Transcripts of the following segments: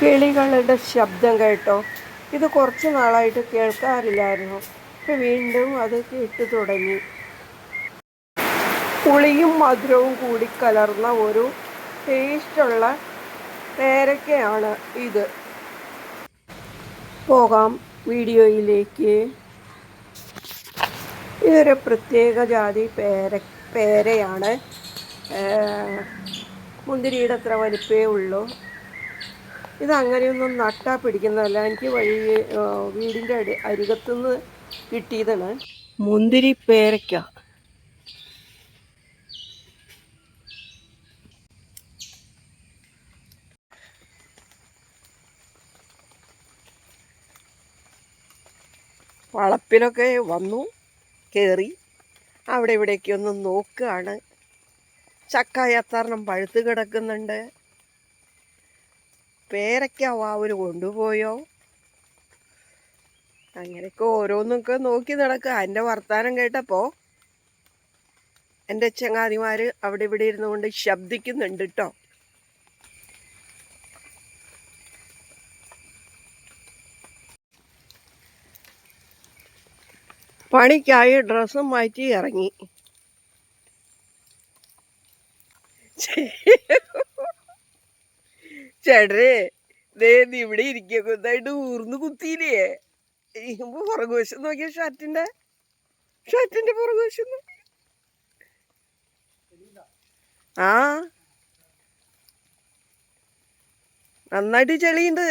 കിളികളുടെ ശബ്ദം കേട്ടോ. ഇത് കുറച്ച് നാളായിട്ട് കേൾക്കാറില്ലായിരുന്നു. ഇപ്പം വീണ്ടും അത് കേട്ടു തുടങ്ങി. പുളിയും മധുരവും കൂടി കലർന്ന ഒരു ടേസ്റ്റുള്ള പേരക്കയാണ് ഇത്. പോകാം വീഡിയോയിലേക്ക്. ഇതൊരു പ്രത്യേക ജാതി പേര പേരയാണ്. മുന്തിരിയുടെ അത്ര വലിപ്പേ ഉള്ളൂ. ഇത് നട്ടാ പിടിക്കുന്നതല്ല. എനിക്ക് വഴി വീടിന്റെ അടി അരികത്തുനിന്ന് കിട്ടിയതാണ്. മുന്തിരി പേരയ്ക്ക. വളപ്പിലൊക്കെ വന്നു കയറി അവിടെ ഇവിടേക്ക് ഒന്ന് നോക്കുകയാണ് ചക്ക എത്രണ്ണം പഴുത്ത് കിടക്കുന്നുണ്ട്. പേരയ്ക്ക വാവര് കൊണ്ടുപോയോ? അങ്ങനെയൊക്കെ ഓരോന്നൊക്കെ നോക്കി നടക്കുക എന്റെ വർത്താനം കേട്ടപ്പോൾ എന്റെ ചങ്ങാതിമാർ അവിടെ ഇവിടെ ഇരുന്നു കൊണ്ട് ശബ്ദിക്കുന്നുണ്ട് കേട്ടോ പണിക്കായി ഡ്രസ്സും മാറ്റി ഇറങ്ങി. ചേട്ടനെ ദേ നീ ഇവിടെ ഇരിക്കുക ഊർന്ന് കുത്തിയില്ലേ? പുറകുവശം നോക്കിയ ഷർട്ടിന്റെ ഷർട്ടിന്റെ പുറകുവശം ആ. നന്നായിട്ട് ചെളിയുണ്ട്.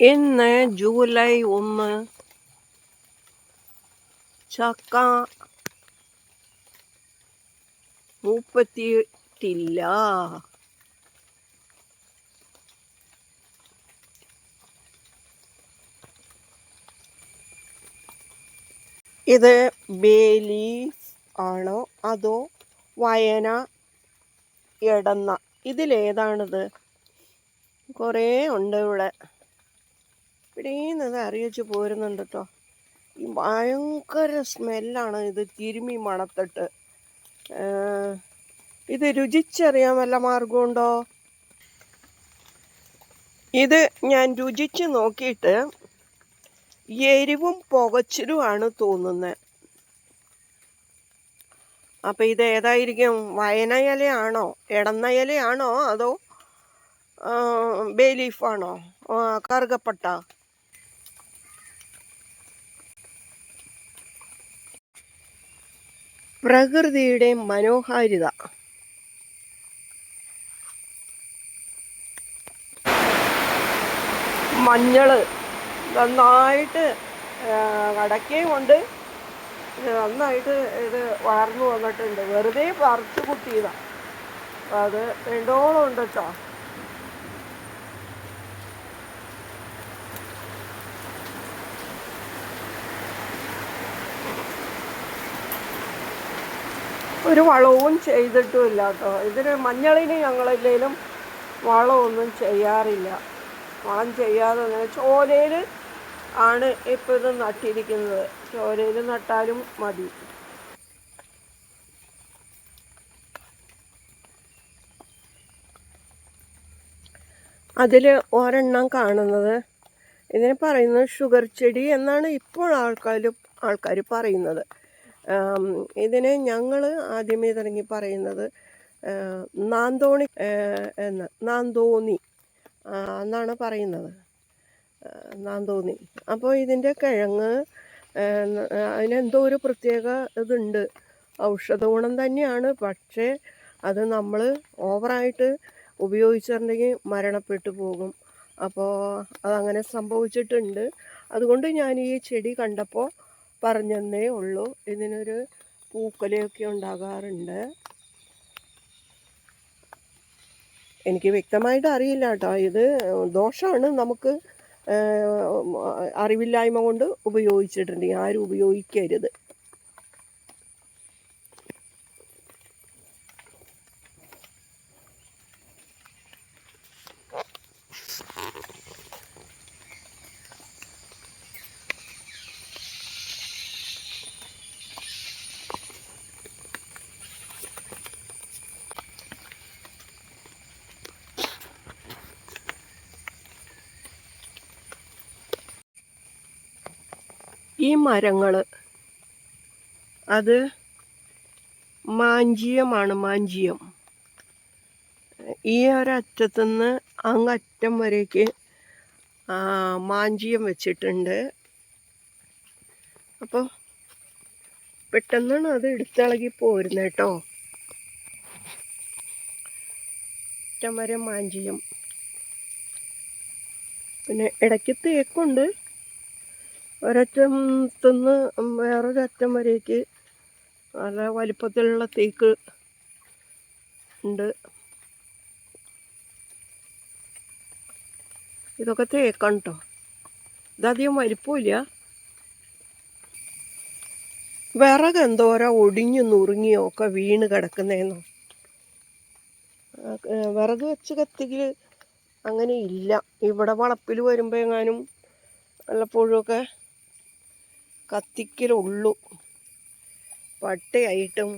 ഇന്ന് ജൂലൈ ഒന്ന് ചക്ക മൂപ്പത്തിയിട്ടില്ല. ഇത് ബേലീഫ് ആണോ അതോ വയന എടന്ന? ഇതിലേതാണിത്? കുറേ ഉണ്ട് ഇവിടെ. ഇവിടെ നിന്ന് അറിയിച്ചു പോരുന്നുണ്ട് കേട്ടോ ഭയങ്കര സ്മെല്ലാണ് ഇത് തിരുമി മണത്തിട്ട്. ഇത് രുചിച്ചറിയാൻ വല്ല മാർഗമുണ്ടോ ഇത് ഞാൻ രുചിച്ച് നോക്കിയിട്ട് എരിവും പുകച്ചിലുമാണ് തോന്നുന്നത് അപ്പം ഇത് ഏതായിരിക്കും? വയനയിലയാണോ ഇടന്നയിലയാണോ അതോ ബേ ലീഫാണോ? കറുകപ്പട്ട? പ്രകൃതിയുടെ മനോഹാരിത. മഞ്ഞൾ നന്നായിട്ട് വടക്കേ കൊണ്ട് നന്നായിട്ട് ഇത് വളർന്നു വന്നിട്ടുണ്ട്. വെറുതെ പറിച്ചു കുട്ടിയതാണ് അത് രണ്ടോളം ഉണ്ട് കേട്ടോ ഒരു വളവും ചെയ്തിട്ടുമില്ല കേട്ടോ ഇതിന് മഞ്ഞളിന് ഞങ്ങളില്ലേലും വളമൊന്നും ചെയ്യാറില്ല. വളം ചെയ്യാതെ ചോലയിൽ ആണ് ഇപ്പോൾ ഇത് നട്ടിരിക്കുന്നത്. ചോലയിൽ നട്ടാലും മതി. അതിൽ ഒരെണ്ണം കാണുന്നത് ഇതിനെ പറയുന്നത് ഷുഗർ ചെടി എന്നാണ് ഇപ്പോൾ ആൾക്കാർ ആൾക്കാർ പറയുന്നത്. ഇതിനെ ഞങ്ങൾ ആദ്യമേ തുടങ്ങി പറയുന്നത് നാന്തോണി എന്ന് നാന്തോന്നി എന്നാണ് പറയുന്നത്. നാന്തോന്നി. അപ്പോൾ ഇതിന്റെ കിഴങ്ങ് അതിനെന്തോ ഒരു പ്രത്യേക ഇതുണ്ട്. ഔഷധ ഗുണം തന്നെയാണ് പക്ഷേ അത് നമ്മൾ ഓവറായിട്ട് ഉപയോഗിച്ചിട്ടുണ്ടെങ്കിൽ മരണപ്പെട്ടു പോകും. അപ്പോൾ അതങ്ങനെ സംഭവിച്ചിട്ടുണ്ട്. അതുകൊണ്ട് ഞാൻ ഈ ചെടി കണ്ടപ്പോൾ പറഞ്ഞെന്നേ ഉള്ളൂ. ഇതിനൊരു പൂക്കലയൊക്കെ ഉണ്ടാകാറുണ്ട്. എനിക്ക് വ്യക്തമായിട്ട് അറിയില്ല കേട്ടോ. ഇത് ദോഷമാണ് നമുക്ക് അറിവില്ലായ്മ കൊണ്ട് ഉപയോഗിച്ചിട്ടുണ്ടെങ്കിൽ ആരും ഉപയോഗിക്കരുത്. ഈ മരങ്ങൾ അത് മാഞ്ചിയമാണ് മാഞ്ചിയം. ഈ ഒരറ്റത്തുനിന്ന് അങ്ങറ്റം വരേക്ക് മാഞ്ചിയം വെച്ചിട്ടുണ്ട്. അപ്പോൾ പെട്ടെന്നാണ് അത് എടുത്തിളകി പോരുന്നത് കേട്ടോ അറ്റം വരെ മാഞ്ചിയം. പിന്നെ ഇടയ്ക്ക് തേക്കുണ്ട്. ഒരറ്റത്തുനിന്ന് വേറൊരറ്റം വരേക്ക് നല്ല വലിപ്പത്തിലുള്ള തേക്ക് ഉണ്ട്. ഇതൊക്കെ തേക്കാണ് കേട്ടോ ഇതധികം വലിപ്പമില്ല വിറക് എന്തോരാ ഒടിഞ്ഞു നുറുങ്ങിയോ ഒക്കെ വീണ് കിടക്കുന്നേന്നോ. വിറക് വെച്ച് കത്തിക്കൽ അങ്ങനെ ഇല്ല. ഇവിടെ വളപ്പിൽ വരുമ്പോൾ എങ്ങാനും വല്ലപ്പോഴുമൊക്കെ കത്തിക്കലുള്ളൂ. പട്ടയായിട്ടും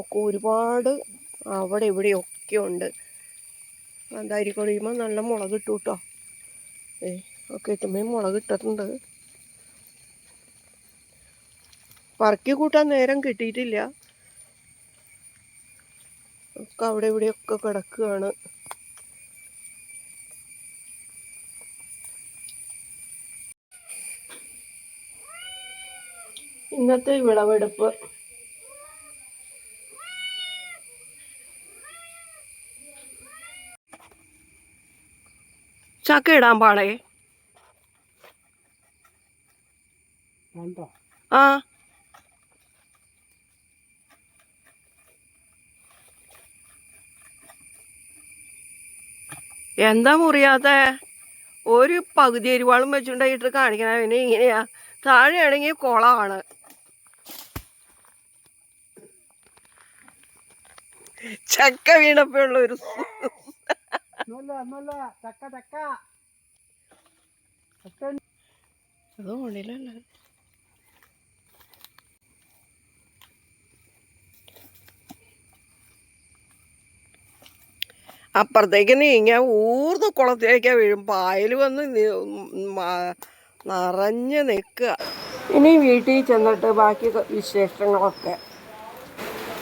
ഒക്കെ ഒരുപാട് അവിടെ ഇവിടെയൊക്കെ ഉണ്ട്. കാന്താരി കഴിയുമ്പോൾ നല്ല മുളക് ഇട്ടു കേട്ടോ ഏ ഒക്കെ ഇട്ടുമ്പോൾ മുളക് ഇട്ടിട്ടുണ്ട്. പറക്കി കൂട്ടാൻ നേരം കിട്ടിയിട്ടില്ല. ഒക്കെ അവിടെ ഇവിടെയൊക്കെ കിടക്കുകയാണ്. ഇന്നത്തെ വിളവെടുപ്പ്. ചക്ക ഇടാൻ പാടേ? ആ. എന്താ മുറിയാത്ത? ഒരു പകുതി എരിവാളും വെച്ചുണ്ടായിട്ട് കാണിക്കണ. പിന്നെ ഇങ്ങനെയാ. താഴെയാണെങ്കിൽ കുളമാണ്. ചക്ക വീണപ്പോഴുള്ള ഒരു അത് അപ്പുറത്തേക്ക് നീങ്ങിയ ഊർന്ന് കുളത്തിലേക്കാ വീഴും. പായൽ വന്ന് നിറഞ്ഞു നിൽക്കുക. ഇനി വീട്ടിൽ ചെന്നിട്ട് ബാക്കി വിശേഷങ്ങളൊക്കെ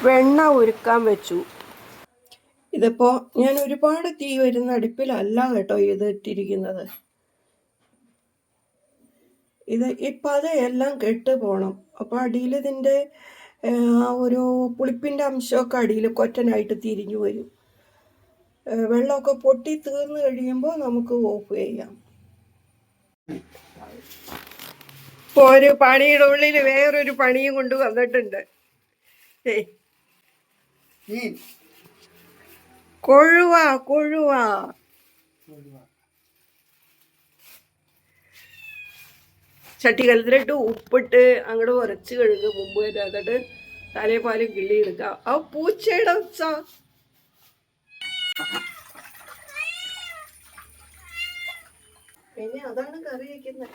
വെണ്ണ ഉരുക്കാൻ വെച്ചു. ഇതിപ്പോൾ ഞാൻ ഒരുപാട് തീ വരുന്ന അടുപ്പിലല്ല കേട്ടോ ഇത് ഇട്ടിരിക്കുന്നത്. ഇത് ഇപ്പം അത് എല്ലാം കെട്ട് പോകണം അപ്പോൾ അടിയിൽ ഇതിന്റെ ഒരു പുളിപ്പിന്റെ അംശമൊക്കെ അടിയിൽ കൊറ്റനായിട്ട് തിരിഞ്ഞു വരും. വെള്ളമൊക്കെ പൊട്ടി തീർന്നു കഴിയുമ്പോൾ നമുക്ക് ഓഫ് ചെയ്യാം. ഇപ്പോൾ ഒരു പണിയുടെ ഉള്ളിൽ വേറൊരു പണിയും കൊണ്ട് വന്നിട്ടുണ്ട്. ഏയ്. കൊഴുവ കൊഴുവ. ചട്ടിക്കലത്തിലിട്ട് ഉപ്പിട്ട് അങ്ങോട്ട് ഉരച്ച് കഴുകുക മുമ്പ് വരെ എന്നിട്ട് തലേപ്പാൽ കിള്ളി എടുക്കുക ആ പൂച്ചയുടെ ഒച്ച പിന്നെ അതാണ് കറി വയ്ക്കുന്നത്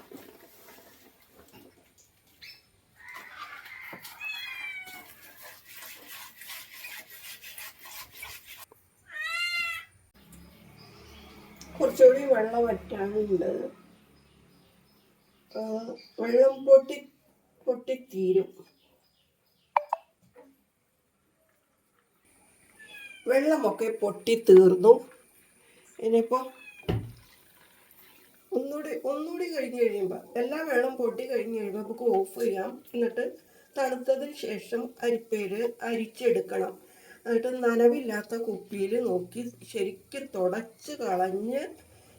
കുറച്ചുകൂടി വെള്ളം വറ്റാനുണ്ട്. വെള്ളം പൊട്ടി പൊട്ടിത്തീരും. വെള്ളമൊക്കെ പൊട്ടിത്തീർന്നു. ഇനിയിപ്പോൾ ഒന്നുകൂടി ഒന്നുകൂടി കഴിഞ്ഞ് കഴിയുമ്പോൾ എല്ലാ വെള്ളം പൊട്ടി കഴിഞ്ഞ് കഴിയുമ്പോൾ നമുക്ക് ഓഫ് ചെയ്യാം. എന്നിട്ട് തണുത്തതിന് ശേഷം അരിപ്പേര് അരിച്ചെടുക്കണം. എന്നിട്ട് നനവില്ലാത്ത കുപ്പിയിൽ നോക്കി ശരിക്കും തുടച്ച് കളഞ്ഞ്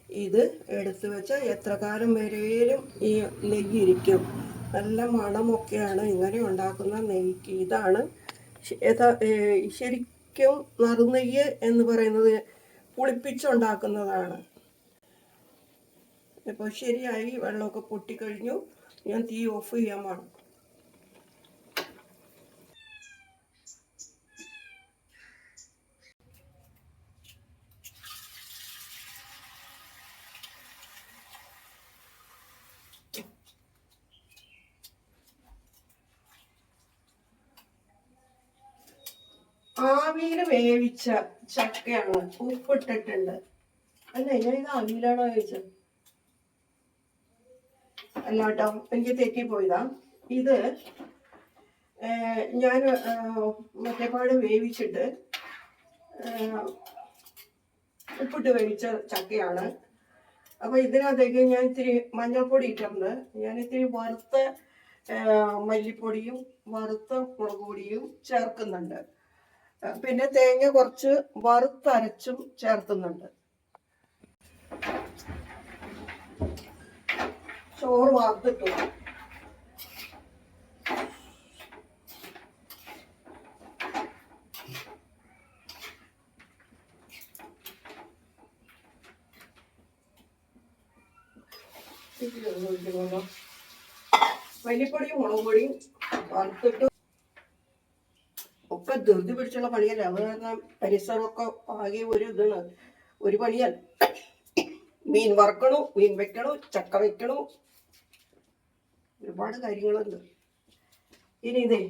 ഇത് എടുത്തു വെച്ചാൽ എത്ര കാലം വരെയും ഈ നെയ്യ് ഇരിക്കും. നല്ല മണമൊക്കെയാണ് ഇങ്ങനെ ഉണ്ടാക്കുന്ന നെയ്ക്ക് ഇതാണ് ശരിക്കും നറുനെയ്യ് എന്ന് പറയുന്നത് പുളിപ്പിച്ചുണ്ടാക്കുന്നതാണ്. ഇപ്പോൾ ശരിയായി വെള്ളമൊക്കെ പൊട്ടിക്കഴിഞ്ഞു. ഞാൻ തീ ഓഫ് ചെയ്യാൻ വേണം ആവിയിൽ വേവിച്ച ചക്കയാണ് ഉപ്പിട്ടിട്ടുണ്ട്. അല്ല? ഞാൻ ഇത് ആവിയിലാണോ ചോദിച്ചത്? അല്ല കേട്ടോ എനിക്ക് തെറ്റിപ്പോയതാ. ഇത് ഞാൻ മറ്റേപാട് വേവിച്ചിട്ട് ഉപ്പിട്ട് വേവിച്ച ചക്കയാണ്. അപ്പൊ ഇതിനകത്തേക്ക് ഞാൻ ഇത്തിരി മഞ്ഞൾപ്പൊടി ഇട്ടിട്ടുണ്ട്. ഞാൻ ഇത്തിരി വറുത്ത മല്ലിപ്പൊടിയും വറുത്ത മുളക് പൊടിയും ചേർക്കുന്നുണ്ട്. പിന്നെ തേങ്ങ കുറച്ച് വറുത്തരച്ചും ചേർക്കുന്നുണ്ട്. ചോറ് വാർത്തിട്ടു. മല്ലിപ്പൊടിയും മുളക് പൊടിയും വറുത്തിട്ട് ധൃതി പിടിച്ചുള്ള പണിയല്ല. അത് കാരണം പരിസരമൊക്കെ ആകെ ഒരു ഇതാണ്. ഒരു പണിയല്ല മീൻ വറക്കണു മീൻ വെക്കണു ചക്ക വെക്കണു. ഒരുപാട് കാര്യങ്ങളുണ്ട്. ഇനി ഇതേ.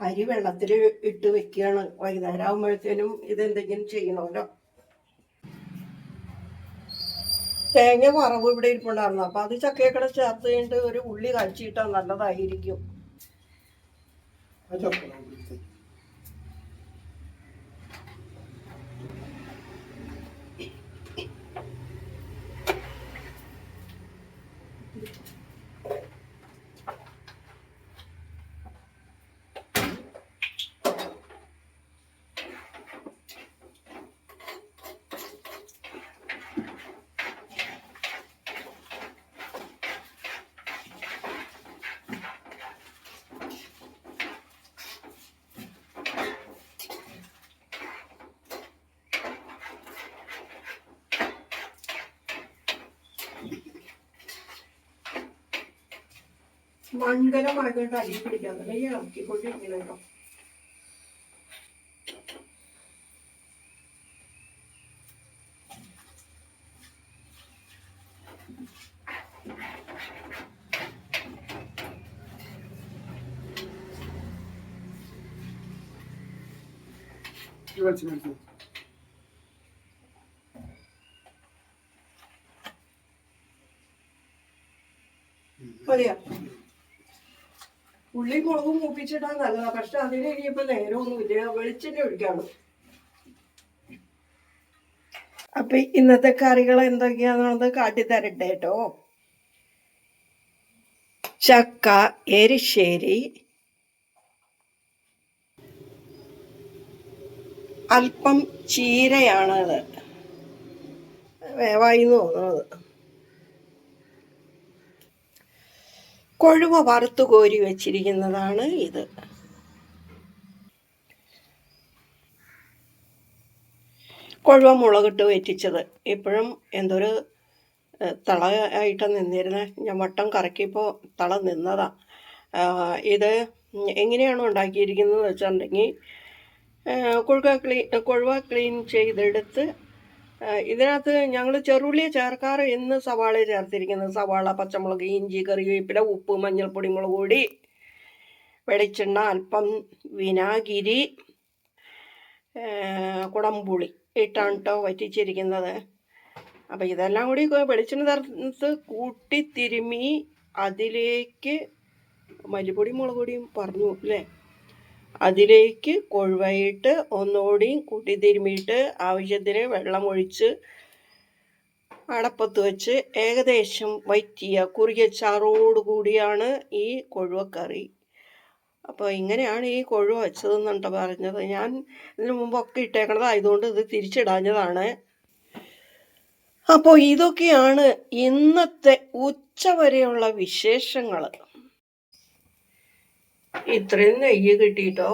അരി വെള്ളത്തിൽ ഇട്ട് വെക്കുകയാണ് വൈകുന്നേരം ആകുമ്പോഴത്തേനും ഇതെന്തെങ്കിലും ചെയ്യണമല്ലോ. തേങ്ങ വറവ് ഇവിടെ ഇരിപ്പുണ്ടായിരുന്നു. അപ്പൊ അത് ചക്കയൊക്കെ ചേർത്ത് കഴിഞ്ഞിട്ട് ഒരു ഉള്ളി കഴിച്ചിട്ടാൽ നല്ലതായിരിക്കും. I don't. മൺകലമായതുകൊണ്ട് അരി പിടിക്കാൻ തന്നെ ഈ ഇറക്കിക്കൊണ്ടിരിക്കണം കേട്ടോ. മതിയോ? ഉള്ളി മുളകും മൂപ്പിച്ചിട്ടാ നല്ലതാ. പക്ഷെ അതിന് ഇനിയിപ്പോ നേരമൊന്നുമില്ല വെളിച്ചെണ്ണ ഒഴിക്കാണ്. അപ്പൊ ഇന്നത്തെ കറികൾ എന്തൊക്കെയാണെന്നുള്ളത് കാട്ടിത്തരട്ടെ കേട്ടോ. ചക്ക എരിശ്ശേരി അല്പം ചീരയാണത്. വേവായി തോന്നുന്നത്. കൊഴുവ വറുത്തു കോരി വെച്ചിരിക്കുന്നതാണ് ഇത്. കൊഴുവ മുളകിട്ട് വെറ്റിച്ചത്. ഇപ്പോഴും എന്തൊരു തള ആയിട്ട് നിന്നിരുന്നത് ഞാൻ വട്ടം കറക്കിയപ്പോൾ തള നിന്നതാ. ഇത് എങ്ങനെയാണ് ഉണ്ടാക്കിയിരിക്കുന്നത് വെച്ചിട്ടുണ്ടെങ്കിൽ കൊഴുവ ക്ലീൻ കൊഴുവ ക്ലീൻ ചെയ്തെടുത്ത് ഇതിനകത്ത് ഞങ്ങൾ ചെറുള്ളി ചേർക്കാറ് ഇന്ന് സവാള ചേർത്തിരിക്കുന്നത്. സവാള പച്ചമുളക് ഇഞ്ചി കറിവേപ്പില ഉപ്പ് മഞ്ഞൾപ്പൊടി മുളക് പൊടി വെളിച്ചെണ്ണ അല്പം വിനാഗിരി കുടമ്പുളി ഇട്ടാണ് കേട്ടോ വറ്റിച്ചിരിക്കുന്നത്. അപ്പം ഇതെല്ലാം കൂടി വെളിച്ചെണ്ണ തരത്ത് കൂട്ടി തിരുമി അതിലേക്ക് മല്ലിപ്പൊടി മുളക് പൊടിയും പറഞ്ഞു അല്ലേ? അതിലേക്ക് കൊഴുവയിട്ട് ഒന്നുകൂടി കൂട്ടി തിരുമ്മിയിട്ട് ആവശ്യത്തിന് വെള്ളം ഒഴിച്ച് അടപ്പത്ത് വെച്ച് ഏകദേശം വറ്റിയ കുറുകിയ കൂടിയാണ് ഈ കൊഴുവക്കറി. അപ്പോൾ ഇങ്ങനെയാണ് ഈ കൊഴുവ വെച്ചതെന്നുണ്ട് പറഞ്ഞത്. ഞാൻ ഇതിനു മുമ്പൊക്കെ ഇട്ടേക്കണത് ആയതുകൊണ്ട് ഇത് തിരിച്ചിടാഞ്ഞതാണ്. അപ്പോൾ ഇതൊക്കെയാണ് ഇന്നത്തെ ഉച്ച വരെയുള്ള വിശേഷങ്ങൾ. ഇത്രയും നെയ്യ് കിട്ടിയിട്ടോ